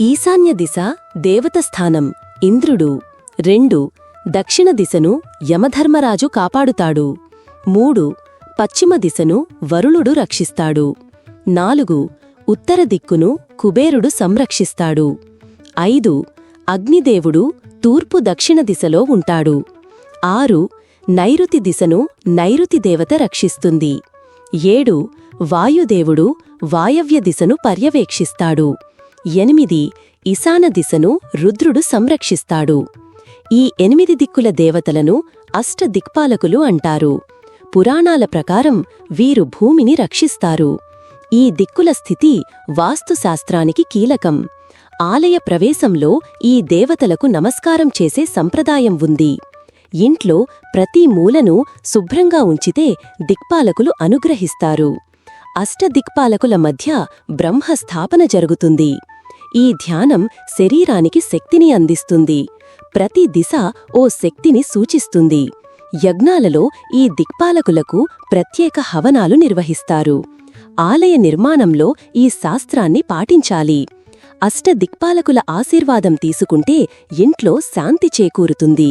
ఈశాన్య దిశ దేవత స్థానం. ఇంద్రుడు. రెండు దక్షిణ దిశను యమధర్మరాజు కాపాడుతాడు. మూడు పశ్చిమ దిశను వరుణుడు రక్షిస్తాడు. నాలుగు ఉత్తర దిక్కును కుబేరుడు సంరక్షిస్తాడు. ఐదు అగ్నిదేవుడు తూర్పు దక్షిణ దిశలో ఉంటాడు. ఆరు నైరుతి దిశను నైరుతి దేవత రక్షిస్తుంది. ఏడు వాయుదేవుడు వాయవ్య దిశను పర్యవేక్షిస్తాడు. ఎనిమిది ఈశాన దిశను రుద్రుడు సంరక్షిస్తాడు. ఈ ఎనిమిది దిక్కుల దేవతలను అష్టదిక్పాలకులు అంటారు. పురాణాల ప్రకారం వీరు భూమిని రక్షిస్తారు. ఈ దిక్కుల స్థితి వాస్తుశాస్త్రానికి కీలకం. ఆలయ ప్రవేశంలో ఈ దేవతలకు నమస్కారం చేసే సంప్రదాయం ఉంది. ఇంట్లో ప్రతి మూలను శుభ్రంగా ఉంచితే దిక్పాలకులు అనుగ్రహిస్తారు. అష్టదిక్పాలకుల మధ్య బ్రహ్మస్థాపన జరుగుతుంది. ఈ ధ్యానం శరీరానికి శక్తిని అందిస్తుంది. ప్రతి దిశ ఓ శక్తిని సూచిస్తుంది. యజ్ఞాలలో ఈ దిక్పాలకులకు ప్రత్యేక హవనాలు నిర్వహిస్తారు. ఆలయ నిర్మాణంలో ఈ శాస్త్రాన్ని పాటించాలి. అష్ట దిక్పాలకుల ఆశీర్వాదం తీసుకుంటే ఇంట్లో శాంతి చేకూరుతుంది.